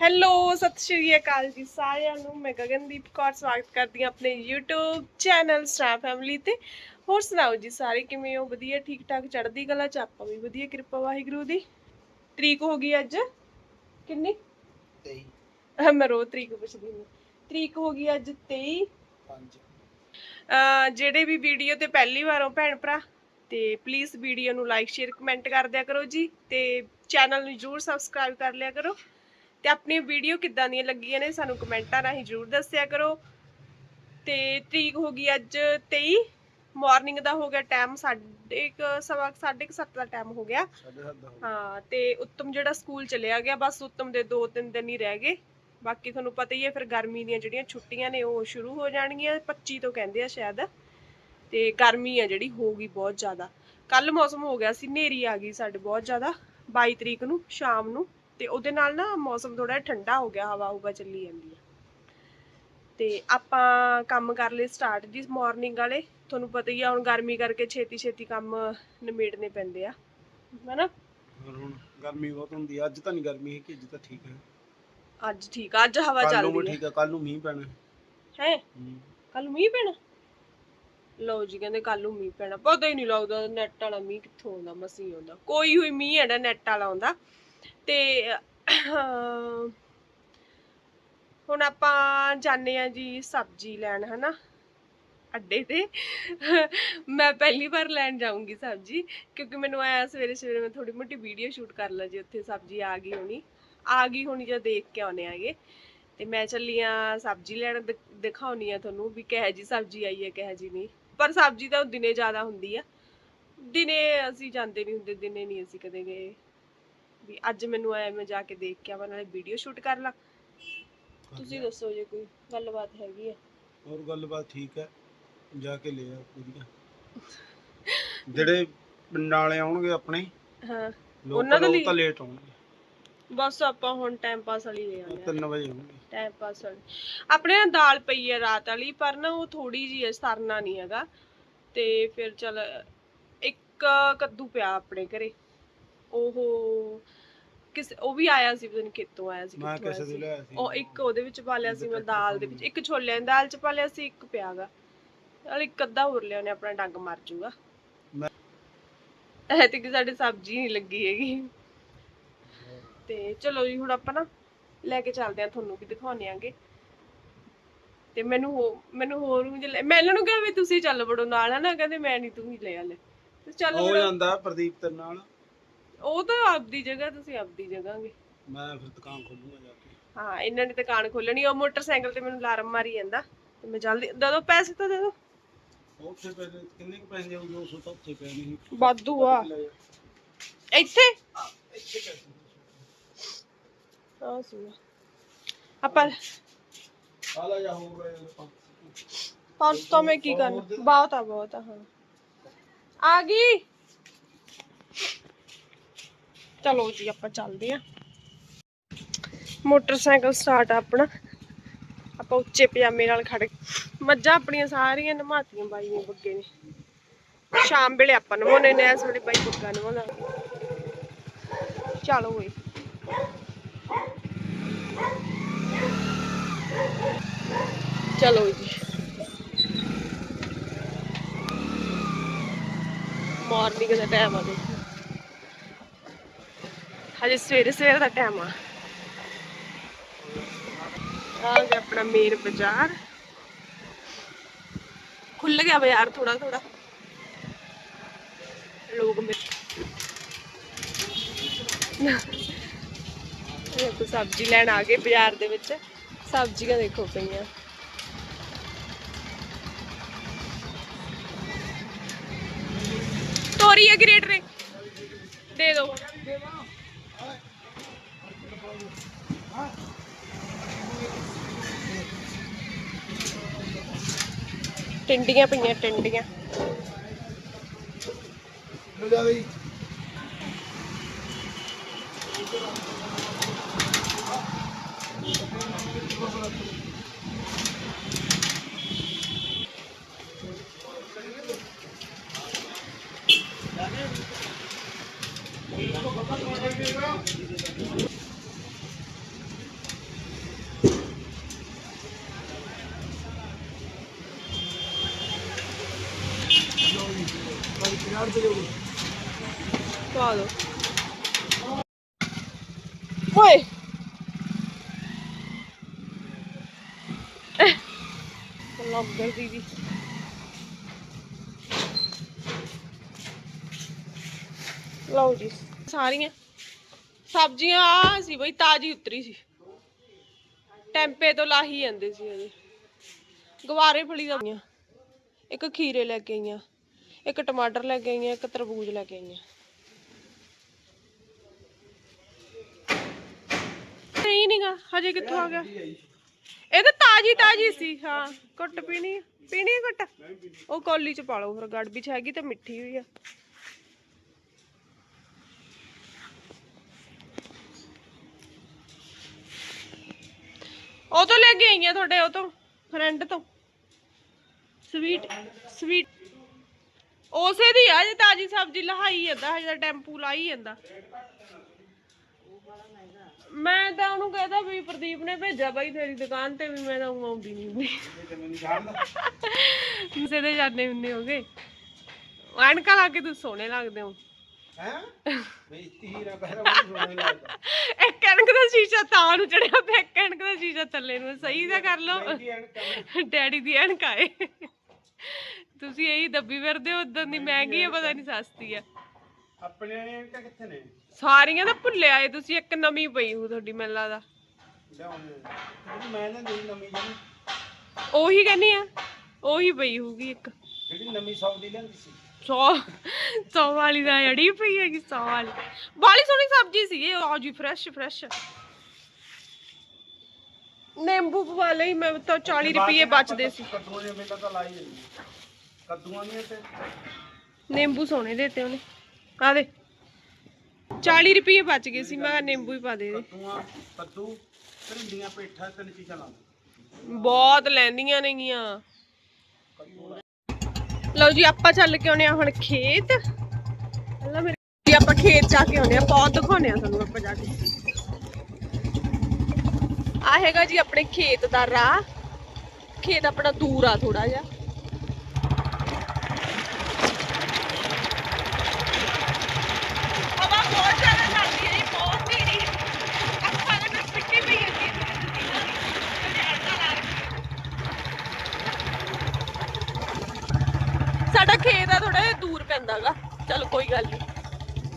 Hello ਸਤਿ ਸ਼੍ਰੀ ਅਕਾਲ ਜੀ ਸਾਰਿਆਂ ਨੂੰ। ਮੈਂ ਗਗਨਦੀਪ ਕੌਰ ਸਵਾਗਤ ਕਰਦੀ ਹਾਂ ਆਪਣੇ YouTube ਚੈਨਲ ਸਟਾਰ ਫੈਮਿਲੀ ਤੇ। ਹੋਰ ਸੁਣਾਓ ਜੀ ਸਾਰੇ ਕਿਵੇਂ ਹੋ? ਵਧੀਆ ਠੀਕ ਠਾਕ ਚੜ੍ਹਦੀ ਕਲਾ ਚ ਆਪਾਂ ਵੀ ਵਧੀਆ ਕਿਰਪਾ ਵਾਹਿਗੁਰੂ ਦੀ। ਤਰੀਕ ਹੋ ਗਈ ਅੱਜ? ਕਿੰਨੀ? ਤੇਈ। ਅਹ ਮੈਂ ਰੋ ਤਰੀਕ ਪੁੱਛਦੀ ਹਾਂ ਤਰੀਕ ਹੋ ਗਈ ਅੱਜ 23 ਪੰਜ ਅਹ ਜਿਹੜੇ ਵੀ ਵੀਡੀਓ ਤੇ ਪਹਿਲੀ ਵਾਰ ਹੋ ਭੈਣ ਭਰਾ ਤੇ ਪਲੀਜ਼ ਵੀਡੀਓ ਨੂੰ ਲਾਈਕ ਸ਼ੇਅਰ ਕਮੈਂਟ ਕਰ ਦਿਆ ਕਰੋ ਜੀ ਤੇ ਚੈਨਲ ਨੂੰ ਜਰੂਰ ਸਬਸਕ੍ਰਾਈਬ ਕਰ ਲਿਆ ਕਰੋ। ਤੇ ਆਪਣੀ ਵੀਡੀਓ ਕਿੱਦਾਂ ਦੀਆਂ ਲੱਗੀਆਂ ਨੇ ਸਾਨੂੰ ਕਮੈਂਟਾਂ ਰਾਹੀਂ ਜਰੂਰ ਦੱਸਿਆ ਕਰੋ। ਤੇ ਤਰੀਕ ਹੋ ਗਈ ਅੱਜ 23 ਮਾਰਨਿੰਗ ਦਾ ਹੋ ਗਿਆ ਟਾਈਮ ਸਾਢੇ ਕੁ ਸਵਾ ਕੁ- ਸਾਢੇ 7 ਦਾ ਟਾਈਮ ਹੋ ਗਿਆ। ਹਾਂ ਤੇ ਉੱਤਮ ਜਿਹੜਾ ਸਕੂਲ ਚਲਿਆ ਗਿਆ ਬਸ ਉੱਤਮ ਦੇ 2-3 ਦਿਨ ਹੀ ਰਹਿ ਗਏ। ਬਾਕੀ ਤੁਹਾਨੂੰ ਪਤਾ ਹੀ ਹੈ ਫਿਰ ਗਰਮੀ ਦੀਆਂ ਜਿਹੜੀਆਂ ਛੁੱਟੀਆਂ ਨੇ ਉਹ ਸ਼ੁਰੂ ਹੋ ਜਾਣਗੀਆਂ 25 ਤੋਂ ਕਹਿੰਦੇ ਆ ਸ਼ਾਇਦ। ਤੇ ਗਰਮੀ ਆ ਜਿਹੜੀ ਹੋਊਗੀ ਬਹੁਤ ਜ਼ਿਆਦਾ। ਕੱਲ ਮੌਸਮ ਹੋ ਗਿਆ ਸੀ ਹਨੇਰੀ ਆ ਗਈ ਸਾਡੇ ਬਹੁਤ ਜ਼ਿਆਦਾ 22 ਤਰੀਕ ਨੂੰ ਸ਼ਾਮ ਨੂੰ ਤੇ ਉਹਦੇ ਨਾਲ ਨਾ ਮੌਸਮ ਥੋੜਾ ਠੰਡਾ ਹੋ ਗਿਆ ਹਵਾ ਹੁਵਾ ਚੱਲੀ ਜਾਂਦੀ ਆ। ਤੇ ਆਪਾਂ ਕੰਮ ਕਰ ਲਏ ਸਟਾਰਟ ਜੀ ਮਾਰਨਿੰਗ ਵਾਲੇ ਤੁਹਾਨੂੰ ਪਤਾ ਹੀ ਆ ਹੁਣ ਗਰਮੀ ਕਰਕੇ ਛੇਤੀ ਛੇਤੀ ਕੰਮ ਨਿਬੇੜਨੇ ਪੈਂਦੇ ਆ ਹਨਾ? ਹੁਣ ਗਰਮੀ ਬਹੁਤ ਹੁੰਦੀ ਆ ਅੱਜ ਤਾਂ ਨਹੀਂ ਗਰਮੀ ਹੈ ਕਿ ਅੱਜ ਤਾਂ ਠੀਕ ਹੈ। ਅੱਜ ਠੀਕ ਆ ਅੱਜ ਹਵਾ ਕੱਲ ਨੂੰ ਵੀ ਚੱਲਦੀ ਠੀਕ ਹੈ ਕੱਲ ਨੂੰ ਮੀਂਹ ਪੈਣਾ। ਹੈ? ਹੈ। ਹੂੰ। ਕੱਲ ਮੀਂਹ ਪੈਣਾ? ਲਓ ਜੀ, ਕਹਿੰਦੇ ਕੱਲ ਨੂੰ ਮੀਂਹ ਪੈਣਾ। ਪਤਾ ਹੀ ਨਹੀਂ ਲੱਗਦਾ ਨੈਟ ਵਾਲਾ ਮੀਂਹ ਕਿੱਥੋਂ ਆਉਂਦਾ ਮਸੀਂ ਆਉਂਦਾ। ਕੋਈ ਹੋਈ ਮੀਂਹ ਹੈ ਨੈਟ ਵਾਲਾ ਆਉਂਦਾ। ਤੇ ਹੁਣ ਆਪਾਂ ਜਾਣੇ ਆ ਜੀ ਸਬਜ਼ੀ ਲੈਣ, ਹਨਾ? ਅੱਡੇ ਤੇ। ਮੈਂ ਪਹਿਲੀ ਵਾਰ ਲੈਣ ਜਾਊਂਗੀ ਸਬਜ਼ੀ, ਕਿਉਂਕਿ ਮੈਨੂੰ ਆਇਆ ਸਵੇਰੇ ਸਵੇਰੇ ਮੈਂ ਥੋੜੀ ਮੋਟੀ ਵੀਡੀਓ ਸ਼ੂਟ ਕਰ ਲਾ ਜੀ ਉੱਥੇ ਸਬਜ਼ੀ ਆ ਗਈ ਹੋਣੀ। ਆ ਗਈ ਹੋਣੀ ਜਾਂ ਦੇਖ ਕੇ ਆਉਣੇ ਆਗੇ ਤੇ ਮੈਂ ਚੱਲੀ ਆ ਸਬਜ਼ੀ ਲੈਣ ਦਿਖਾਉਣੀ ਆ ਤੁਹਾਨੂੰ ਵੀ ਕਿਹੋ ਜੀ ਸਬਜ਼ੀ ਆਈ ਹੈ, ਕਿਹੋ ਜੀ ਨਹੀਂ। ਪਰ ਸਬਜ਼ੀ ਤਾਂ ਦਿਨੇ ਜ਼ਿਆਦਾ ਹੁੰਦੀ ਆ। ਦਿਨੇ ਅਸੀਂ ਜਾਂਦੇ ਨਹੀਂ ਹੁੰਦੇ ਦਿਨੇ ਨਹੀਂ ਅਸੀਂ ਕਦੇ ਗਏ। ਵੀ ਅੱਜ ਮੈਨੂੰ ਆਇਆ ਮੈਂ ਜਾ ਕੇ ਦੇਖ ਕੇ ਆਵਾਂ ਨਾਲੇ ਵੀਡੀਓ ਸ਼ੂਟ ਕਰ ਲਾਂ। ਤੁਸੀਂ ਦੱਸੋ ਜੇ ਕੋਈ ਗੱਲਬਾਤ ਹੈਗੀ ਆ। ਹੋਰ ਗੱਲਬਾਤ ਠੀਕ ਹੈ ਜਾ ਕੇ ਲੈ ਆ ਵਧੀਆ। ਜਿਹੜੇ ਵਾਲੇ ਆਉਣਗੇ ਆਪਣੇ ਹਾਂ। ਉਹਨਾਂ ਦੇ ਲਈ? ਤਾਂ ਲੇਟ ਆਉਣਗੇ। ਬਸ ਆਪਾਂ ਹੁਣ ਟਾਈਮ ਪਾਸ ਵਾਲੀ ਲੈ ਆਉਂਦੇ ਆ 3 ਵਜੇ ਆਉਣਗੇ ਟਾਈਮ ਪਾਸ ਵਾਲੀ। ਆਪਣੇ ਨਾ ਦਾਲ ਪਈ ਹੈ ਰਾਤ ਵਾਲੀ ਪਰ ਨਾ ਉਹ ਥੋੜੀ ਜੀ ਹੈ ਸਰਨਾ ਨਹੀਂ ਹੈਗਾ। ਤੇ ਫਿਰ ਚਲ ਇੱਕ ਕੱਦੂ ਪਿਆ ਆਪਣੇ ਘਰੇ। ਉਹ ਕਿਸ ਉਹ ਵੀ ਆਇਆ ਸੀ ਪਤਾ ਨਹੀਂ ਕਿੱਥੋਂ ਆਇਆ ਸੀ ਮੈਂ ਕਿੱਥੋਂ ਆਇਆ ਕਿਸੇ ਦੇ ਸੀ। ਲਿਆਇਆ ਸੀ। ਉਹ ਇੱਕ ਉਹਦੇ ਵਿੱਚ ਪਾ ਲਿਆ ਸੀ ਮੈਂ ਦਾਲ ਦੇ ਵਿੱਚ। ਇੱਕ ਛੋਲਿਆਂ ਦੀ ਦਾਲ ਚ ਪਾ ਲਿਆ ਸੀ ਇੱਕ ਪਿਆਗਾ ਚਲ ਇੱਕ ਅੱਧਾ ਹੋਰ ਲਿਆ ਉਹਨੇ ਆਪਣਾ ਡੰਗ ਮਰ ਜੂਗਾ। ਮੈਂ- ਐ ਤੇ ਕਿ ਸਾਡੇ ਸਬਜ਼ੀ ਨਹੀਂ ਲੱਗੀ ਹੈਗੀ। ਤੇ ਚਲੋ ਜੀ ਹੁਣ ਆਪਾਂ ਨਾ ਲੈ ਕੇ ਚੱਲਦੇ ਆ ਤੁਹਾਨੂੰ ਵੀ ਦਿਖਾਉਣੇ ਆਂਗੇ। ਤੇ ਮੈਨੂੰ ਹੋ ਮੈਨੂੰ ਹੋਰ ਵੀ ਲੈ- ਮੈਂ ਇਹਨਾਂ ਨੂੰ ਕਿਹਾ ਵੀ ਤੁਸੀਂ ਚੱਲ ਵੜੋ ਨਾਲ ਹਨਾ? ਕਹਿੰਦੇ ਮੈਂ ਨਹੀਂ ਤੂੰ ਹੀ ਲੈ ਆ ਲੈ ਤੇ ਚੱਲ ਹੋ ਵੜੋ। ਜਾਂਦਾ ਪ੍ਰਦੀਪ ਤੇ ਨਾਲ। ਉਹ ਤਾਂ ਆਪਦੀ ਜਗ੍ਹਾ ਤੁਸੀਂ ਆਪਦੀ ਜਗ੍ਹਾਗੇ। ਮੈਂ ਫਿਰ ਦੁਕਾਨ ਖੋਲੂੰਗਾ ਜਾ ਕੇ। ਹਾਂ ਇਹਨਾਂ ਨੇ ਦੁਕਾਨ ਖੋਲਣੀ ਉਹ ਮੋਟਰਸਾਈਕਲ ਤੇ ਮੈਨੂੰ ਅਲਾਰਮ ਮਾਰੀ ਜਾਂਦਾ। ਤੇ ਮੈਂ ਜਲਦੀ ਦੇ ਦੋ ਪੈਸੇ ਤਾਂ ਦੇ ਦੋ। ਉੱਥੇ ਪਹਿਲੇ ਕਿੰਨੇ ਕੁ ਪੈਸੇ ਜਾਊਗੇ ਉਸ ਤੋਂ ਉੱਥੇ ਪੈ ਨਹੀਂ। ਵਾਧੂ ਆ। ਇੱਥੇ? ਇੱਥੇ ਪੈਸੇ। ਆ ਆਪਾਂ ਜਾ ਹੋ। ਚਲੋ ਜੀ ਆਪਾਂ ਚੱਲਦੇ ਆ ਮੋਟਰਸਾਈਕਲ ਸਟਾਰਟ ਆ ਆਪਣਾ। ਆਪਾਂ ਉੱਚੇ ਪਜਾਮੇ ਨਾਲ ਖੜ ਮੱਝਾਂ ਆਪਣੀਆਂ ਸਾਰੀਆਂ ਨਮਾਤੀਆਂ ਬਾਈ ਨੇ ਬੱਗੇ ਨੇ। ਸ਼ਾਮ ਵੇਲੇ ਆਪਾਂ ਨਵਾਉਣੇ ਨੇ ਇਸ ਵੇਲੇ ਬਾਈ ਬੱਗਾ ਨਵਾਉਂਦਾ ਚਲੋ ਓਏ। ਚਲੋ ਜੀ। ਮਾਰਨਿੰਗ ਦਾ ਟਾਈਮ ਆ ਦੇਖੋ। ਹਜੇ ਸਵੇਰੇ ਸਵੇਰ ਦਾ ਟਾਈਮ ਆ। ਆ ਗਿਆ ਆਪਣਾ ਮੇਰ ਬਾਜ਼ਾਰ। ਖੁੱਲ ਗਿਆ ਬਾਜ਼ਾਰ ਥੋੜਾ ਥੋੜਾ ਲੋਕ ਮੇ ਇਹ ਤਾਂ ਸਬਜ਼ੀ ਲੈਣ ਆ ਗਏ ਬਾਜ਼ਾਰ ਦੇ ਵਿੱਚ। ਸਬਜ਼ੀਆਂ ਦੇਖੋ ਪਈਆਂ। ਤੋਰੀ ਹੈ ਗ੍ਰੇਟ ਰੇ ਦੇ ਦੋ ਟਿੰਡੀਆਂ ਪਈਆਂ ਟਿੰਡੀਆਂ। ਲੈ ਬਈ ਤੇ ਲਿਆਉਣੀ ਪਾ ਦੋ ਓਏ ਲੱਗ ਦੀਦੀ ਲਓ ਜੀ ਸਾਰੀਆਂ ਸਬਜ਼ੀਆਂ ਆ ਸੀ ਬਈ, ਤਾਜੀ ਉਤਰੀ ਸੀ। ਟੈਂਪੇ ਤੋਂ ਲਾਹੀ ਜਾਂਦੇ ਸੀ ਅਜੇ ਗਵਾਰੇ ਫਲੀ ਦਾ ਇੱਕ ਖੀਰੇ ਲੈ ਕੇ ਆਈਆਂ, ਇੱਕ ਟਮਾਟਰ ਲੈ ਕੇ ਆਈਆਂ, ਇੱਕ ਤਰਬੂਜ ਲੈ ਕੇ ਆਈਆਂ। ਨਹੀਂ ਨੀਗਾ, ਹਜੇ ਕਿੱਥੋਂ ਆ ਗਿਆ? ਇਹ ਤਾਂ ਤਾਜੀ ਤਾਜੀ ਸੀ, ਹਾਂ। ਕੁੱਟ ਪੀਣੀ ਪੀਣੀ ਘੁੱਟ? ਉਹ ਕੌਲੀ ਚ ਪਾ ਲਓ ਫਿਰ ਗੜਬੀ ਚ ਹੈਗੀ ਤੇ ਮਿੱਠੀ ਹੋਈ ਆ। ਉਹ ਤੋਂ ਲੈ ਕੇ ਆਈਆਂ ਤੁਹਾਡੇ, ਉਹ ਤੋਂ ਫਰੈਂਡ ਤੋਂ। ਸਵੀਟ ਸਵੀਟ ਉਸੇ ਦੀ ਆ, ਜੇ ਤਾਜੀ ਸਬਜ਼ੀ ਲਹਾਈ ਜਾਂਦਾ, ਹਜੇ ਤਾਂ ਟੈਂਪੂ ਲਾਈ ਜਾਂਦਾ। ਮੈਂ ਤਾਂ ਉਹਨੂੰ ਕਹਦਾ ਵੀ ਪ੍ਰਦੀਪ ਨੇ ਭੇਜਿਆ ਬਾਈ ਤੇਰੀ ਦੁਕਾਨ ਤੇ ਵੀ ਮੈਂ ਤਾਂ ਆਉਂਦੀ ਨਹੀਂ ਹੁੰਦੀ। ਕਿਸੇ ਦੇ ਜਾਂਦੇ ਹੁੰਦੇ ਹੋਗੇ। ਐਨਕਾਂ ਲਾ ਕੇ ਤੁਸੀਂ ਸੋਹਣੇ ਲੱਗਦੇ ਹੋ। ਹੈ? ਸੋਹਣਾ ਲੱਗਦਾ। ਕਣਕ ਦਾ ਸ਼ੀਸ਼ਾ ਤਾਂ ਨੂੰ ਚੜਿਆ ਪਿਆ ਇੱਕ ਕਣਕ ਦਾ ਸ਼ੀਸ਼ਾ ਥੱਲੇ ਨੂੰ। ਸਹੀ ਤਾਂ ਕਰ ਲਓ। ਮਹਿੰਗੀ ਐਨਕ ਕਰਨੀ। ਡੈਡੀ ਦੀ ਐਨਕ ਆਏ ਤੁਸੀਂ ਇਹੀ ਦੱਬੀ ਫਿਰਦੇ ਹੋ ਉਦੋਂ ਦੀ ਮਹਿੰਗੀ ਹੈ ਪਤਾ ਨਹੀਂ ਸਸਤੀ ਆ। ਆਪਣੇ ਵਾਲੀਆਂ ਐਨਕਾਂ ਕਿੱਥੇ ਨੇ? ਸਾਰੀਆਂ ਤਾਂ ਭੁੱਲੇ ਆਏ ਤੁਸੀਂ ਇੱਕ ਨਵੀਂ ਪਈ ਹੋ ਤੁਹਾਡੀ ਮੈਨੂੰ ਲੱਗਦਾ। ਲਿਆਉਣੇ ਜਿਹੜੀ ਮੈਂ ਨਾ ਜਿਹੜੀ ਨਵੀਂ ਜਿਹੜੀ। ਉਹੀ ਕਹਿੰਨੀ ਆ ਉਹੀ ਪਈ ਹੋਊਗੀ ਇੱਕ। ਜਿਹੜੀ ਨਵੀਂ ਸੌ ਦੀ ਲੈਂਦੀ ਸੀ। ਸੌ ਸੌ ਵਾਲੀ ਦਾ ਅੜੀ ਪਈ ਹੈਗੀ ਸੌ ਵਾਲੀ। ਬਾਲੀ ਸੋਹਣੀ ਸਬਜ਼ੀ ਸੀ ਇਹ ਆ ਜੀ ਫਰੈਸ਼ ਫਰੈਸ਼ ਨਿੰਬੂ ਪਵਾ ਲਈ ਮੈਂ ਤਾਂ 40 ਰੁਪਏ ਬਚਦੇ ਸੀ। ਕੱਦੂਆਂ ਦੇ ਵੇਲਾ ਤਾਂ ਲਾਈ ਜਾਂਦੀ ਕੱਦੂਆਂ ਦੀਆਂ ਤੇ ਨਿੰਬੂ ਸੋਹਣੇ ਦਿੱਤੇ ਉਹਨੇ। ਆ ਦੇ 40 ਰੁਪਏ ਬਚ ਗਏ ਸੀ ਮੈਂ ਕਿਹਾ ਨਿੰਬੂ ਹੀ ਪਾ ਦੇ ਦੇ। ਕੱਦੂਆਂ ਕੱਦੂ ਭਿੰਡੀਆਂ ਪੇਠਾ ਤਿੰਨ ਚੀਜ਼ਾਂ ਲਾ ਬਹੁਤ ਲੈਂਦੀਆਂ ਨੇਗੀਆਂ। ਲਓ ਜੀ, ਆਪਾਂ ਚੱਲ ਕੇ ਆਉਣੇ ਆ ਹੁਣ ਖੇਤ। ਪਹਿਲਾਂ ਮੇਰੇ ਜੀ, ਆਪਾਂ ਖੇਤ ਜਾ ਕੇ ਆਉਣੇ ਆ ਬਹੁਤ ਦਿਖਾਉਣੇ ਆ ਤੁਹਾਨੂੰ ਆਪਾਂ ਜਾ ਕੇ। ਆ ਹੈਗਾ ਜੀ ਆਪਣੇ ਖੇਤ ਦਾ ਰਾਹ। ਖੇਤ ਆਪਣਾ ਦੂਰ ਆ ਥੋੜਾ ਜਿਹਾ ਹਵਾ ਬਹੁਤ ਜ਼ਿਆਦਾ ਚੱਲਦੀ ਹੈ ਜੀ ਬਹੁਤ ਹੀ ਅੱਖਾਂ ਦੇ ਵਿੱਚ ਮਿੱਟੀ ਪਈ ਜਾਂਦੀ ਹੈ ਸਾਡਾ ਖੇਤ ਆ ਥੋੜਾ ਜਿਹਾ ਦੂਰ ਪੈਂਦਾਗਾ ਚਲ ਕੋਈ ਗੱਲ ਨਹੀਂ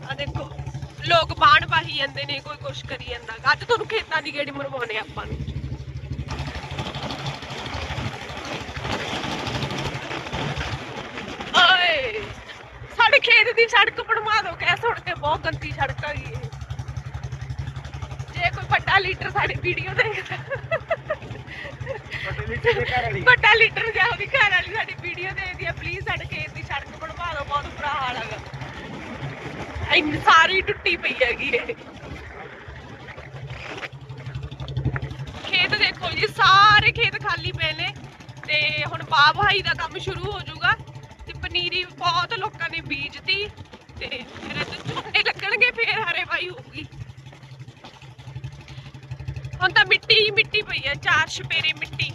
ਆ ਦੇਖੋ ਲੋਕ ਬਾਣ ਪਾਹੀ ਜਾਂਦੇ ਨੇ ਕੋਈ ਕੁਛ ਕਰੀ ਜਾਂਦਾ। ਅੱਜ ਤੁਹਾਨੂੰ ਖੇਤਾਂ ਦੀ ਗੇੜੀ ਮਰਵਾਉਣੇ ਆਪਾਂ ਨੂੰ। ਓਏ ਸਾਡੇ ਖੇਤ ਦੀ ਸੜਕ ਬਣਵਾ ਦਿਓ ਕਹਿ ਸੁਣ ਕੇ ਬਹੁਤ ਗੰਦੀ ਸੜਕ ਆ ਗਈ ਇਹ। ਜੇ ਕੋਈ ਵੱਡਾ ਲੀਡਰ ਸਾਡੀ ਵੀਡੀਓ ਦੇਖਦਾ ਵੱਡੇ ਦੇ ਘਰ ਵਾਲੀ। ਵੱਡਾ ਲੀਡਰ ਜਾਂ ਉਹਦੀ ਘਰ ਵਾਲੀ ਸਾਡੀ ਵੀਡੀਓ ਦੇਖਦੀ ਆ ਪਲੀਜ਼ ਸਾਡੇ ਖੇਤ ਦੀ ਬਹੁਤ ਬੁਰਾ ਹਾਲ ਹੈਗਾ ਇੰਨੀ ਸਾਰੀ ਟੁੱਟੀ ਪਈ ਹੈਗੀ ਇਹ। ਖੇਤ ਦੇਖੋ ਜੀ, ਸਾਰੇ ਖੇਤ ਖਾਲੀ ਪਏ ਨੇ ਤੇ ਹੁਣ ਬਾਹ ਵਹਾਈ ਦਾ ਕੰਮ ਸ਼ੁਰੂ ਹੋ ਜਾਊਗਾ ਤੇ ਪਨੀਰੀ ਬਹੁਤ ਲੋਕਾਂ ਨੇ ਬੀਜਤੀ ਤੇ ਫਿਰ ਝੋਨੇ ਲੱਗਣਗੇ, ਫੇਰ ਹਰੇ ਵਾਈ ਹੋਊਗੀ। ਹੁਣ ਤਾਂ ਮਿੱਟੀ ਹੀ ਮਿੱਟੀ ਪਈ ਹੈ, ਚਾਰ ਛਪੇਰੇ ਮਿੱਟੀ।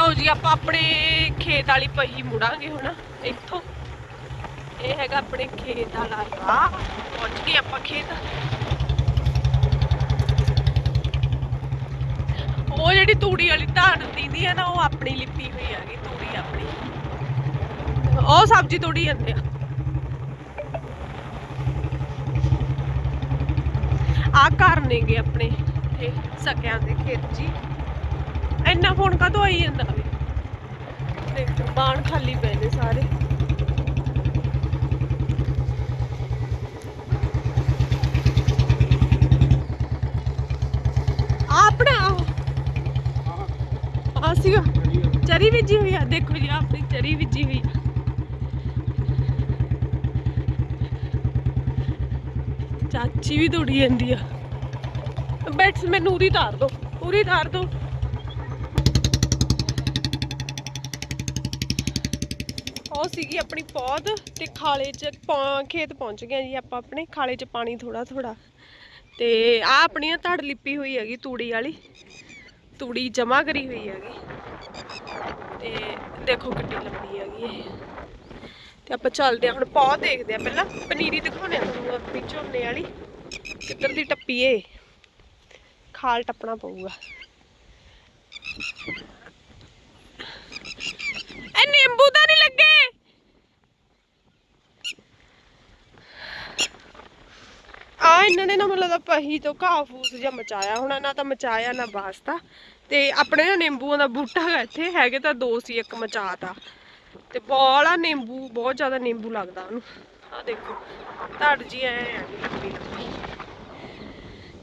ਲਓ ਜੀ, ਆਪਾਂ ਆਪਣੇ ਖੇਤ ਵਾਲੀ ਪਹੀ ਮੁੜਾਂਗੇ ਹੁਣ, ਇੱਥੋਂ। ਇਹ ਹੈਗਾ ਆਪਣੇ ਖੇਤ ਵਾਲਾ ਰਾਹ। ਪਹੁੰਚ ਗਏ ਆਪਾਂ ਖੇਤ। ਉਹ ਜਿਹੜੀ ਤੂੜੀ ਵਾਲੀ ਧਾਨ ਦਿੰਦੀ ਹੈ ਨਾ, ਉਹ ਆਪਣੀ ਲਿਪੀ ਹੋਈ ਹੈਗੀ, ਤੂੜੀ ਆਪਣੀ। ਉਹ ਸਬਜ਼ੀ ਤੋੜੀ ਜਾਂਦੇ ਆ। ਆ ਘਰ ਨੇਗੇ ਆਪਣੇ ਤੇ ਸਕਿਆਂ ਦੇ ਖੇਤ ਜੀ। ਇੰਨਾ ਫੋਨ ਕਦੋਂ ਆਈ ਜਾਂਦਾ ਵੇ? ਬਾਣ ਖਾਲੀ ਪਏ ਨੇ ਸਾਰੇ। ਆ ਆਪਣਾ ਆ ਸੀਗਾ। ਚਰੀ ਬੀਜੀ ਹੋਈ ਆ, ਦੇਖੋ ਜੀ ਆਪਣੀ ਚਰੀ ਬੀਜੀ ਹੋਈ ਆ। ਚਾਚੀ ਵੀ ਦੌੜੀ ਜਾਂਦੀ ਆ। ਬੈਠ, ਮੈਨੂੰ ਉਰੀ ਧਾਰ ਦੋ, ਉਰੀ ਧਾਰ ਦੋ। ਉਹ ਸੀਗੀ ਆਪਣੀ ਪੌਦ ਤੇ ਖਾਲੇ ਚ ਖੇਤ ਪਹੁੰਚ ਗਏ ਜੀ ਆਪਾਂ ਆਪਣੇ, ਖਾਲੇ ਚ ਪਾਣੀ ਥੋੜਾ ਥੋੜਾ ਤੇ ਆ ਆਪਣੀ ਧੜ ਲਿਪੀ ਹੋਈ ਹੈਗੀ ਤੂੜੀ ਵਾਲੀ। ਤੂੜੀ ਜਮਾ ਕਰੀ ਹੋਈ ਹੈਗੀ। ਤੇ ਦੇਖੋ ਕਿੱਡੀ ਲੰਬੀ ਹੈਗੀ ਇਹ। ਤੇ ਆਪਾਂ ਚੱਲਦੇ ਆ ਹੁਣ ਪੌ ਦੇਖਦੇ ਆ ਪਹਿਲਾਂ। ਪਨੀਰੀ ਦਿਖਾਉਣੇ ਆ ਤੁਹਾਨੂੰ ਆਪਣੀ ਝੋਨੇ ਵਾਲੀ। ਕਿੱਧਰ ਦੀ ਟੱਪੀ ਏ। ਖਾਲ ਟੱਪਣਾ ਪਊਗਾ ਇਹ ਨਿੰਬੂ ਤਾਂ ਨਹੀਂ ਲੱਗੇ ਆ ਇਹਨਾਂ ਨੇ ਨਾ ਮਤਲਬ ਪਹੀ ਤੋਂ ਘਾਹ ਫੂਸ ਜਿਹਾ ਮਚਾਇਆ ਹੋਣਾ, ਨਾ ਤਾਂ ਮਚਾਇਆ, ਨਾ ਵਾਸਤਾ ਤੇ ਆਪਣੇ ਨਾ ਨਿੰਬੂਆਂ ਦਾ ਬੂਟਾ ਹੈਗਾ ਇੱਥੇ, ਹੈਗੇ ਤਾਂ ਦੋ ਸੀ, ਇੱਕ ਮਚਾਤਾ। ਤੇ ਬੋਲਾ ਨਿੰਬੂ, ਬਹੁਤ ਜ਼ਿਆਦਾ ਨਿੰਬੂ ਲੱਗਦਾ ਉਹਨੂੰ। ਆ ਦੇਖੋ, ਧੜ ਜੀ ਐ ਲੰਬੀ ਲੰਬੀ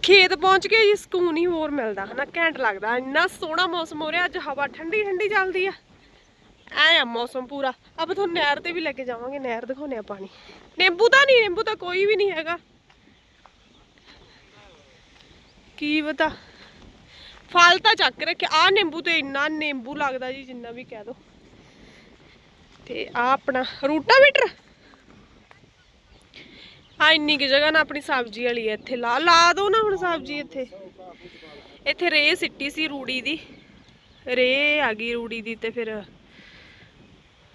ਖੇਤ ਪਹੁੰਚ ਕੇ ਜੀ, ਸਕੂਨ ਹੀ ਹੋਰ ਮਿਲਦਾ, ਹਨਾ, ਘੈਂਟ ਲੱਗਦਾ। ਇੰਨਾ ਸੋਹਣਾ ਮੌਸਮ ਹੋ ਰਿਹਾ, ਅੱਜ ਹਵਾ ਠੰਡੀ ਠੰਡੀ ਚੱਲਦੀ ਆ। ਐ ਆ ਮੌਸਮ ਪੂਰਾ। ਆਪਾਂ ਤੁਹਾਨੂੰ ਨਹਿਰ ਤੇ ਵੀ ਲੈ ਕੇ ਜਾਵਾਂਗੇ, ਨਹਿਰ ਦਿਖਾਉਣੇ ਆ ਪਾਣੀ। ਨਿੰਬੂ ਤਾਂ ਨਹੀਂ, ਨਿੰਬੂ ਤਾਂ ਕੋਈ ਵੀ ਨਹੀਂ ਹੈਗਾ। ਕੀ ਪਤਾ? ਫਲ ਤਾਂ ਚੱਕ ਰੱਖਿਆ। ਆ ਨਿੰਬੂ ਤੇ ਇੰਨਾ ਨਿੰਬੂ ਲੱਗਦਾ ਜੀ, ਜਿੰਨਾ ਵੀ ਕਹਿ ਦੋ। ਤੇ ਆ ਆਪਣਾ ਰੂਟਾਵੀਟਰ। ਆ ਇੰਨੀ ਕਿ ਜਗ੍ਹਾ ਨਾ ਆਪਣੀ ਸਬਜ਼ੀ ਵਾਲੀ ਇੱਥੇ। ਲਾ ਲਾ ਦੋ ਨਾ ਹੁਣ ਸਬਜ਼ੀ ਇੱਥੇ। ਇੱਥੇ ਰੇ ਸਿੱਟੀ ਸੀ ਰੂੜੀ ਦੀ। ਰੇ ਆ ਗਈ ਰੂੜੀ ਦੀ ਤੇ ਫਿਰ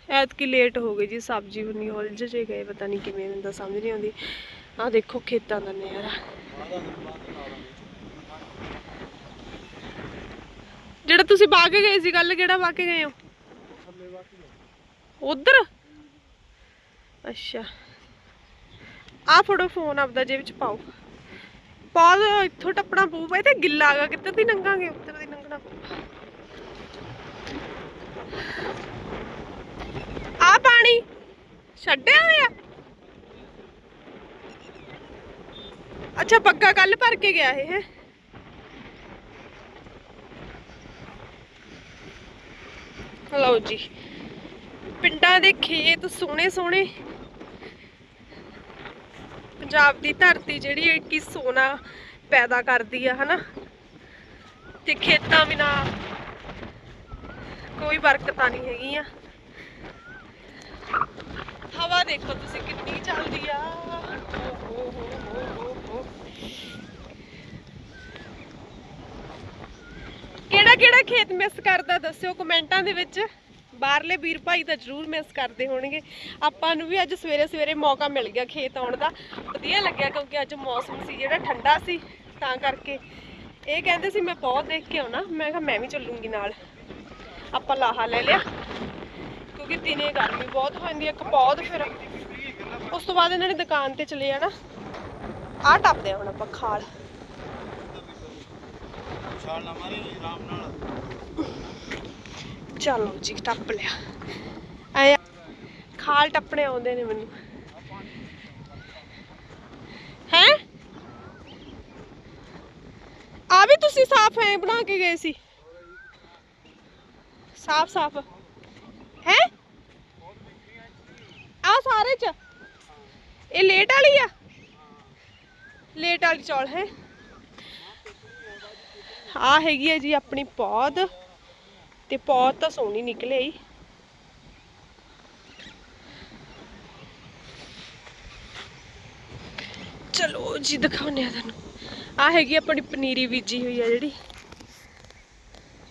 ਐਤਕੀ ਲੇਟ ਹੋ ਗਈ ਜੀ, ਸਬਜ਼ੀ ਬਣੀ ਉਲਝ ਜੇ ਗਏ, ਪਤਾ ਨਹੀਂ ਕਿਵੇਂ, ਮੈਨੂੰ ਤਾਂ ਸਮਝ ਨਹੀਂ ਆਉਂਦੀ। ਆ ਦੇਖੋ ਖੇਤਾਂ ਦਾ ਨਜ਼ਾਰਾ। ਜਿਹੜਾ ਤੁਸੀਂ ਬਾਗ ਗਏ ਸੀ ਕੱਲ ਕਿਹੜਾ ਬਾਗ ਗਏ ਹੋ? ਉਧਰ? ਅੱਛਾ। ਆ ਫੜੋ ਫੋਨ ਆਪਦਾ ਜੇਬ ਚ ਪਾਓ। ਪਾਲ ਇੱਥੋਂ ਟੱਪਣਾ ਪਊਗਾ। ਇਹ ਤੇ ਗਿੱਲਾ ਹੈਗਾ, ਕਿੱਧਰ ਦੀ ਲੰਘਾਂਗੇ? ਉੱਧਰ ਦੀ ਲੰਘਣਾ ਆ ਪਾਣੀ ਛੱਡਿਆ ਹੋਇਆ। ਅੱਛਾ ਪੱਗਾ ਕੱਲ ਭਰ ਕੇ ਗਿਆ ਇਹ, ਹੈ? ਲਓ ਜੀ। ਪਿੰਡਾਂ ਦੇ ਖੇਤ ਸੋਹਣੇ ਸੋਹਣੇ। ਪੰਜਾਬ ਦੀ ਧਰਤੀ ਜਿਹੜੀ ਹੈ ਕਿ ਸੋਨਾ ਪੈਦਾ ਕਰਦੀ ਆ, ਹਨਾ? ਤੇ ਖੇਤਾਂ ਬਿਨਾ ਕੋਈ ਬਰਕਤਾਂ ਨਹੀਂ ਹੈਗੀਆਂ। ਹਵਾ ਦੇਖੋ ਤੁਸੀਂ ਕਿੰਨੀ ਚੱਲਦੀ ਆ ਓ ਹੋ ਹੋ ਹੋ ਹੋ ਹੋ ਕਿਹੜਾ ਖੇਤ ਮਿਸ ਕਰਦਾ ਦੱਸਿਓ ਕਮੈਂਟਾਂ ਦੇ ਵਿੱਚ। ਬਾਹਰਲੇ ਵੀਰ ਭਾਈ ਤਾਂ ਜ਼ਰੂਰ ਮਿਸ ਕਰਦੇ ਹੋਣਗੇ। ਆਪਾਂ ਨੂੰ ਵੀ ਅੱਜ ਸਵੇਰੇ ਸਵੇਰੇ ਮੌਕਾ ਮਿਲ ਗਿਆ ਖੇਤ ਆਉਣ ਦਾ। ਵਧੀਆ ਲੱਗਿਆ ਕਿਉਂਕਿ ਅੱਜ ਮੌਸਮ ਸੀ ਜਿਹੜਾ ਠੰਡਾ ਸੀ, ਤਾਂ ਕਰਕੇ। ਇਹ ਕਹਿੰਦੇ ਸੀ ਮੈਂ ਬਹੁਤ ਦੇਖ ਕੇ ਆਉਣਾ। ਮੈਂ ਕਿਹਾ ਮੈਂ ਵੀ ਚੱਲੂੰਗੀ ਨਾਲ। ਆਪਾਂ ਲਾਹਾ ਲੈ ਲਿਆ। ਕਿਉਂਕਿ ਦਿਨੇ ਗਰਮੀ ਬਹੁਤ ਹੋ ਜਾਂਦੀ ਹੈ ਕਪੌਦ ਫਿਰ। ਉਸ ਤੋਂ ਬਾਅਦ ਇਹਨਾਂ ਨੇ ਦੁਕਾਨ ਤੇ ਚਲੇ ਜਾਣਾ। ਆਹ ਟੱਪਦੇ ਆ ਹੁਣ ਆਪਾਂ ਖਾਲ। ਛਾਲ ਨਾ ਮਾਰੀ ਆਰਾਮ ਨਾਲ। ਚਲੋ ਜੀ, ਟੱਪ ਲਿਆ। ਐ ਖਾਲ ਟੱਪਣੇ ਆਉਂਦੇ ਨੇ ਮੈਨੂੰ। ਹੈ? ਆ ਵੀ ਤੁਸੀਂ ਸਾਫ਼ ਐ ਬਣਾ ਕੇ ਗਏ ਸੀ। ਸਾਫ਼ ਸਾਫ਼। ਹੈ? ਆ ਸਾਰੇ ਚ। ਇਹ ਲੇਟ ਵਾਲੀ ਆ? ਲੇਟ ਵਾਲੀ ਚੌਲ, ਹੈ? ਆ ਹੈਗੀ ਹੈ ਜੀ ਆਪਣੀ ਪੌਦ ਤੇ ਪੌਦ ਤਾਂ ਸੋਹਣੀ ਨਿਕਲੇ ਹੀ ਚਲੋ ਜੀ ਦਿਖਾਉਂਦੇ ਆ ਤੁਹਾਨੂੰ। ਆ ਹੈਗੀ ਆਪਣੀ ਪਨੀਰੀ ਬੀਜੀ ਹੋਈ ਆ ਜਿਹੜੀ।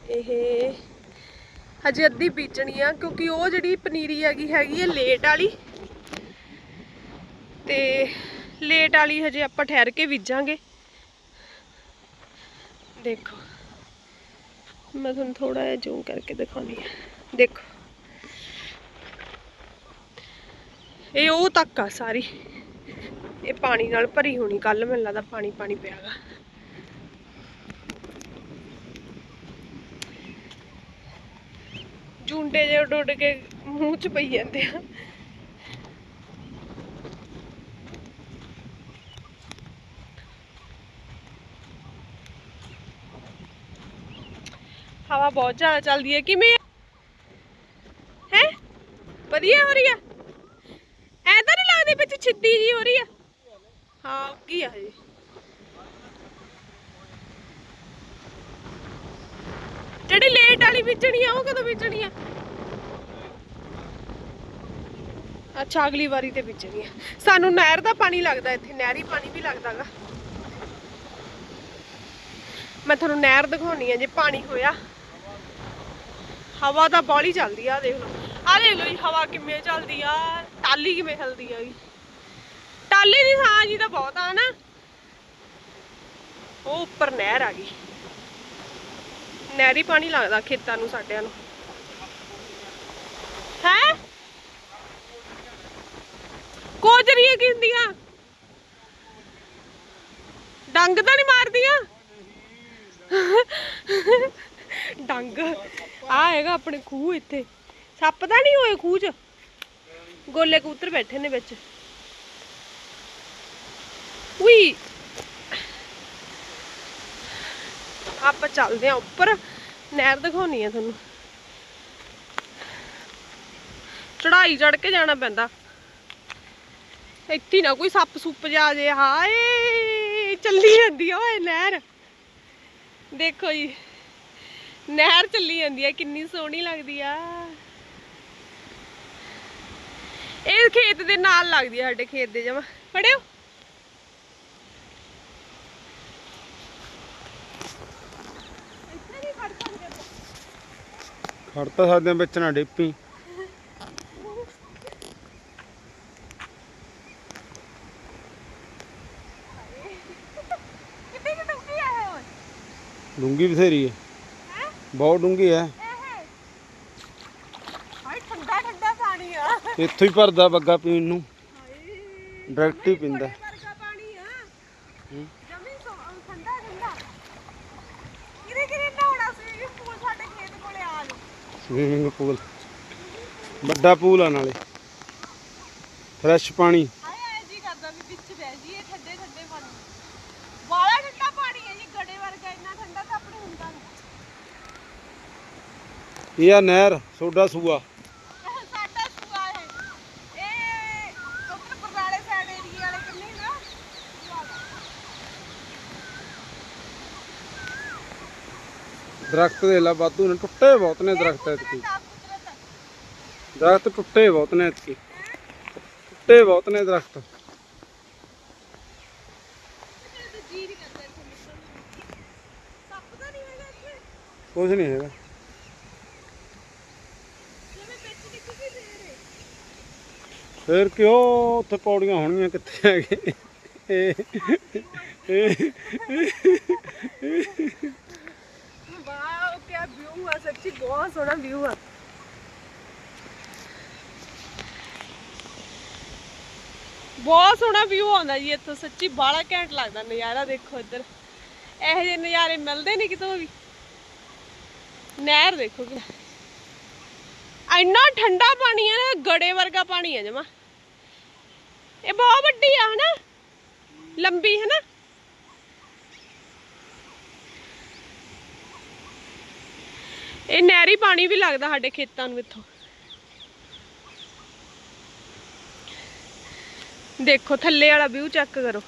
ਇਹ ਹਜੇ ਅੱਧੀ ਬੀਜਣੀ ਆ ਕਿਉਂਕਿ ਉਹ ਜਿਹੜੀ ਪਨੀਰੀ ਹੈਗੀ ਹੈਗੀ ਹੈ ਲੇਟ ਵਾਲੀ। ਤੇ ਲੇਟ ਵਾਲੀ ਹਜੇ ਆਪਾਂ ਠਹਿਰ ਕੇ ਬੀਜਾਂਗੇ। ਦੇਖੋ। ਮੈਂ ਤੁਹਾਨੂੰ ਥੋੜਾ ਜਿਹਾ ਜ਼ੂਮ ਕਰਕੇ ਦਿਖਾਉਣੀ ਆ। ਦੇਖੋ। ਇਹ ਉਹ ਤੱਕ ਆ ਸਾਰੀ। ਇਹ ਪਾਣੀ ਨਾਲ ਭਰੀ ਹੋਣੀ। ਕੱਲ ਮੈਨੂੰ ਲੱਗਦਾ ਪਾਣੀ ਪਾਣੀ ਪਿਆਗਾ। ਜੂੰਡੇ ਜਿਹੇ ਉੱਡ ਉੱਡ ਕੇ ਮੂੰਹ ਚ ਪਈ ਜਾਂਦੇ ਆ। ਹਵਾ ਬਹੁਤ ਜ਼ਿਆਦਾ ਚੱਲਦੀ ਹੈ। ਕਿਵੇਂ ਹੈ? ਵਧੀਆ ਹੋ ਰਹੀ ਆ? ਐ ਤਾਂ ਨਹੀਂ ਲੱਗਦੀ ਵਿੱਚ ਛਿੱਦੀ ਜੀ ਹੋ ਰਹੀ ਆ? ਹਾਂ, ਕੀ ਆ ਜੀ ਜਿਹੜੀ ਲੇਟ ਵਾਲੀ ਵਿਚਣੀ ਆ, ਉਹ ਕਦੋਂ ਵਿਚਣੀ ਆ? ਅੱਛਾ, ਅਗਲੀ ਵਾਰੀ ਤੇ ਵੇਚਣੀ ਆ। ਸਾਨੂੰ ਨਹਿਰ ਦਾ ਪਾਣੀ ਲੱਗਦਾ ਇੱਥੇ, ਨਹਿਰੀ ਪਾਣੀ ਵੀ ਲੱਗਦਾਗਾ। ਮੈਂ ਤੁਹਾਨੂੰ ਨਹਿਰ ਦਿਖਾਉਣੀ ਆ, ਜੇ ਪਾਣੀ ਹੋਇਆ। ਹਵਾ ਤਾਂ ਬਾਹਲੀ ਚੱਲਦੀ ਆ, ਆਹ ਦੇਖ ਲਓ। ਆ ਦੇਖ ਲਓ ਜੀ, ਹਵਾ ਕਿਵੇਂ ਚੱਲਦੀ ਆ, ਟਾਲੀ ਕਿਵੇਂ ਹਿਲਦੀ ਆ ਵੀ ਟਾਲੀ ਦੀ ਥਾਂ ਜੀ ਤਾਂ ਬਹੁਤ ਆ ਨਾ। ਉਹ ਉੱਪਰ ਨਹਿਰ ਆ ਗਈ। ਨਹਿਰੀ ਪਾਣੀ ਲੱਗਦਾ ਖੇਤਾਂ ਨੂੰ, ਸਾਡਿਆਂ ਨੂੰ। ਹੈ? ਕੋਜਰੀਆਂ ਕੀ ਡੰਗ ਤਾਂ ਨਹੀਂ ਮਾਰਦੀਆਂ। ਡੰਗ। ਆ ਹੈਗਾ ਆਪਣੇ ਖੂਹ ਇੱਥੇ। ਸੱਪ ਤਾਂ ਨਹੀਂ ਹੋਏ ਖੂਹ 'ਚ। ਗੋਲੇ ਕਬੂਤਰ ਬੈਠੇ ਨੇ ਵਿੱਚ। ਉਈ। ਆਪਾਂ ਚੱਲਦੇ ਆ ਉੱਪਰ। ਨਹਿਰ ਦਿਖਾਉਣੀ ਆ ਤੁਹਾਨੂੰ। ਚੜਾਈ ਚੜ ਕੇ ਜਾਣਾ ਪੈਂਦਾ। ਇੱਥੇ ਨਾ ਕੋਈ ਸੱਪ ਸੁੱਪ ਜਾ ਜੇ। ਹਾਏ, ਚੱਲੀ ਜਾਂਦੀ ਆ ਓਏ ਨਹਿਰ। ਦੇਖੋ ਜੀ। ਨਹਿਰ ਚੱਲੀ ਜਾਂਦੀ ਆ ਕਿੰਨੀ ਸੋਹਣੀ ਲੱਗਦੀ ਆ। ਇਹ ਖੇਤ ਦੇ ਨਾਲ ਲੱਗਦੀ ਆ ਸਾਡੇ ਖੇਤ ਦੇ ਜਮਾ। ਫੜਿਓ। ਇੱਥੇ ਖੜ ਤਾਂ ਸਕਦੇ ਹਾਂ, ਵਿੱਚ ਨਾ ਡੇਪੀ। ਡੂੰਗੀ ਬਥੇਰੀ ਹੈ ਬਹੁਤ ਡੂੰਗੀ ਹੈ। ਹਾਏ ਠੰਡਾ ਠੰਡਾ ਪਾਣੀ ਆ। ਇੱਥੋਂ ਹੀ ਭਰਦਾ ਬੱਗਾ ਪੀਣ ਨੂੰ। ਹਾਏ ਡਾਇਰੈਕਟ ਹੀ ਪੀਂਦਾ। ਘੋੜੇ ਵਰਗਾ ਪਾਣੀ ਆ। ਹੂੰ। ਜਮੀ ਸੋ- ਠੰਡਾ ਠੰਡਾ। ਕਿਰੇ ਕਿਰੇ ਨਹਾਉਣਾ ਸੀ ਪੂਲ ਸਾਡੇ ਖੇਤ ਕੋਲੇ ਆ ਲੋ ਸਵੀਮਿੰਗ ਪੂਲ ਵੱਡਾ ਪੂਲ ਆ ਨਾਲੇ। ਫਰੈਸ਼ ਪਾਣੀ ਹਾਏ ਐ ਜੀ ਕਰਦਾ ਵੀ ਵਿੱਚ ਬਹਿ ਜੀਏ ਠੰਡੇ ਠੰਡੇ ਪਾਣੀ ਬਾਲਾ ਠੰਡਾ ਪਾਣੀ ਹੈ ਜੀ ਗੜੇ ਵਰਗਾ ਇੰਨਾ ਠੰਡਾ ਤਾਂ ਆਪਣੇ ਹੁੰਦਾ ਨਹੀਂ ਇਹ ਆ ਨਹਿਰ ਸੋਡਾ ਸੂਆ। ਇਹ ਸਾਡਾ ਸੂਆ ਹੈ ਇਹ ਉੱਧਰ ਬਰਨਾਲੇ ਸਾਈਡ ਏਰੀਏ ਵਾਲੇ ਕਿੰਨੇ ਨਾ? ਦਰਖਤ ਦੇ ਲਾ ਵਾਧੂ ਨੇ ਟੁੱਟੇ ਬਹੁਤ ਨੇ ਦਰਖਤ ਕੁਦਰਤ ਦਰਖਤ ਟੁੱਟੇ ਬਹੁਤ ਨੇ ਐਤਕੀ। ਟੁੱਟੇ ਬਹੁਤ ਨੇ ਦਰਖਤ। ਕੁਝ ਨਹੀਂ ਹੈਗਾ ਜਿਵੇਂ ਵਿੱਚ ਨਿਕਲ ਵੀ ਦੇ ਰਹੇ ਫੇਰ ਕਿਉਂ ਉੱਥੇ ਪੌੜੀਆਂ ਹੋਣੀਆਂ ਕਿੱਥੇ ਹੈਗੇ ਵਾਓ ਕੀ ਵਿਊ ਆ ਸੱਚੀ, ਬਹੁਤ ਸੋਹਣਾ ਵਿਊ ਆ। ਬਹੁਤ ਸੋਹਣਾ ਵਿਊ ਆਉਂਦਾ ਜੀ ਇੱਥੋਂ, ਸੱਚੀ ਬਾਹਲਾ ਘੈਂਟ ਲੱਗਦਾ ਨਜ਼ਾਰਾ ਦੇਖੋ ਇੱਧਰ। ਇਹੋ ਜਿਹੇ ਨਜ਼ਾਰੇ ਮਿਲਦੇ ਨਹੀਂ ਕਿਤੋਂ ਵੀ। ਨਹਿਰ ਦੇਖੋ ਕਿ ਇੰਨਾ ਠੰਡਾ ਪਾਣੀ ਹੈ ਨਾ, ਗੜੇ ਵਰਗਾ ਪਾਣੀ ਹੈ ਜਮਾ। ਇਹ ਬਹੁਤ ਵੱਡੀ ਆ, ਹਨਾ? ਲੰਬੀ ਹੈ ਨਾ ਇਹ ਨਹਿਰੀ ਪਾਣੀ ਵੀ ਲੱਗਦਾ ਸਾਡੇ ਖੇਤਾਂ ਨੂੰ ਇੱਥੋਂ। ਦੇਖੋ, ਥੱਲੇ ਵਾਲਾ ਵਿਊ ਚੈੱਕ ਕਰੋ।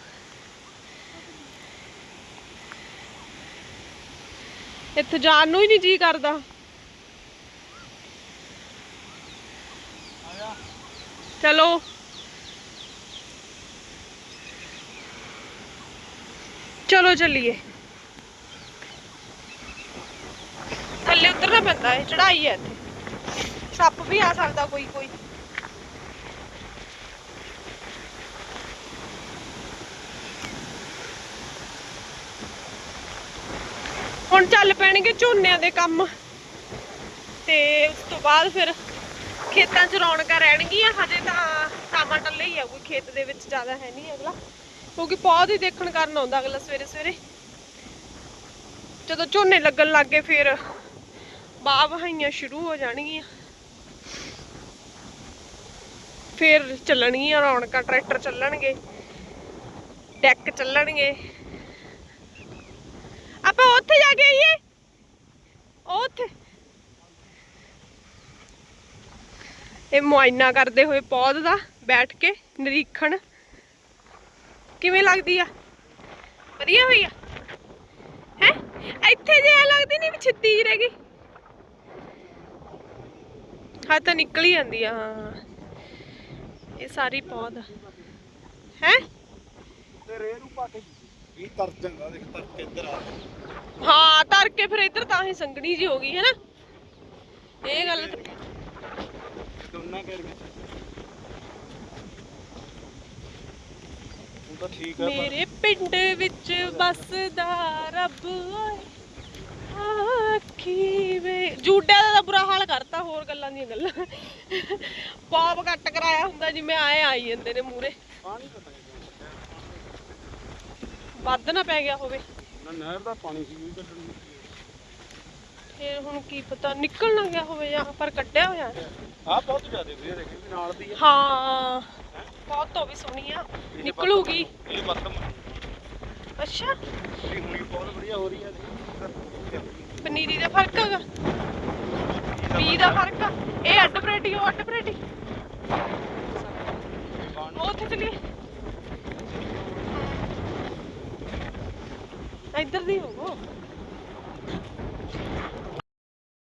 ਇੱਥੇ ਜਾਣ ਨੂੰ ਹੀ ਨਹੀਂ ਜੀ ਕਰਦਾ। ਚਲੋ। ਚਲੋ ਚੱਲੀਏ। ਥੱਲੇ ਉਤਰਨਾ ਪੈਂਦਾ ਹੈ ਚੜਾਈ ਹੈ ਇੱਥੇ। ਸੱਪ ਵੀ ਆ ਸਕਦਾ ਕੋਈ ਕੋਈ। ਹੁਣ ਚੱਲ ਪੈਣਗੇ ਝੋਨਿਆਂ ਦੇ ਕੰਮ। ਤੇ ਉਸ ਤੋਂ ਬਾਅਦ ਫਿਰ ਖੇਤਾਂ 'ਚ ਰੌਣਕਾਂ ਰਹਿਣਗੀਆਂ, ਹਜੇ ਤਾਂ ਟਾਮਾ ਟੱਲੇ ਹੀ ਆ, ਕੋਈ ਖੇਤ ਦੇ ਵਿੱਚ ਜ਼ਿਆਦਾ ਹੈ ਨਹੀਂ ਅਗਲਾ। ਕਿਉਂਕਿ ਪੌਦ ਦੇਖਣ ਕਰਨ ਆਉਂਦਾ ਅਗਲਾ ਸਵੇਰੇ ਸਵੇਰੇ। ਜਦੋਂ ਝੋਨੇ ਲੱਗਣ ਲੱਗੇ ਫਿਰ ਬਾਹ ਵਹਾਈਆਂ ਸ਼ੁਰੂ ਹੋ ਜਾਣਗੀਆਂ। ਫਿਰ ਚੱਲਣਗੀਆਂ ਰੌਣਕਾਂ, ਟਰੈਕਟਰ ਚੱਲਣਗੇ, ਡੈਕ ਚੱਲਣਗੇ। ਆਪਾਂ ਉੱਥੇ ਜਾ ਕੇ ਆਈਏ। ਉੱਥੇ ਇਹ ਮੁਆਇਨਾ ਕਰਦੇ ਹੋਏ ਪੌਦ ਦਾ ਬੈਠ ਕੇ ਨਿਰੀਖਣ। ਕਿਵੇਂ ਲੱਗਦੀ ਆ? ਵਧੀਆ ਹੋਈ ਆ। ਹੈ? ਇੱਥੇ ਜੇ ਐਂ ਲੱਗਦੀ ਨਹੀਂ ਵੀ ਛਿੱਤੀ ਰਹਿ ਗਈ। ਹਾਂ ਤਾਂ ਨਿਕਲ ਹੀ ਜਾਂਦੀ ਆ ਹਾਂ ਇਹ ਸਾਰੀ ਪੌਦ ਹੈ? ਤੇ ਨੂੰ ਪਾ ਕੇ ਇਹ ਤਰ ਚੰਗਾ ਦੇਖ ਤਰ ਕੇ ਇੱਧਰ ਆ। ਹਾਂ ਤਰ ਕੇ ਫਿਰ ਇੱਧਰ ਤਾਂ ਹੀ ਸੰਗਣੀ ਜੀ ਹੋ ਗਈ ਹੈ ਨਾ? ਇਹ ਗੱਲ ਦੋਨਾਂ ਤਾਂ ਠੀਕ ਪਰ ਮੇਰੇ ਪਿੰਡ ਵਿੱਚ ਬਸਦਾ ਰੱਬ ਓਏ ਆਖੀ ਵੇ ਜੂਡਿਆਂ ਦਾ ਤਾਂ ਬੁਰਾ ਹਾਲ ਕਰਤਾ ਹੋਰ ਗੱਲਾਂ ਦੀਆਂ ਗੱਲਾਂ। ਪੌਪ ਕੱਟ ਕਰਾਇਆ ਹੁੰਦਾ ਜਿਵੇਂ ਆਏ ਆਈ ਜਾਂਦੇ ਨੇ ਮੂਰੇ ਪਾਣੀ ਪਤਾ ਨਹੀਂ ਵੱਧ ਨਾ ਪੈ ਗਿਆ ਹੋਵੇ। ਨਾ ਨਹਿਰ ਦਾ ਪਾਣੀ ਸੀ ਵੀ ਕੱਢਣ ਨੂੰ। ਫਿਰ ਹੁਣ ਕੀ ਪਤਾ ਨਿਕਲ ਨਾ ਗਿਆ ਹੋਵੇ ਜਾਂ ਪਰ ਕੱਢਿਆ ਹੋਇਆ ਹੈ। ਆ ਬਹੁਤ ਜ਼ਿਆਦਾ ਵਧੀਆ ਦੇਖੀ ਵੀ ਨਾਲ ਦੀ ਆ। ਹਾਂ ਬਹੁਤ ਤੋਂ ਵੀ ਸੋਹਣੀ ਆ। ਨਿਕਲੂਗੀ। ਇਹ ਮੱਤਮ ਅੱਛਾ। ਇਹ ਹੁਣੀ ਬਹੁਤ ਵਧੀਆ ਹੋ ਰਹੀ ਹੈ ਦੇਖੀ ਪਨੀਰੀ ਦਾ ਫ਼ਰਕ ਹੈਗਾ। ਬੀ ਦਾ ਫ਼ਰਕ ਆ। ਇਹ ਅੱਡ ਬਰੇਡੀ ਉਹ ਅੱਡ ਬਰੇਡੀ ਉਹ ਉੱਥੇ ਚਲੀਏ। ਇੱਧਰ ਦੀ ਹੋਵੋ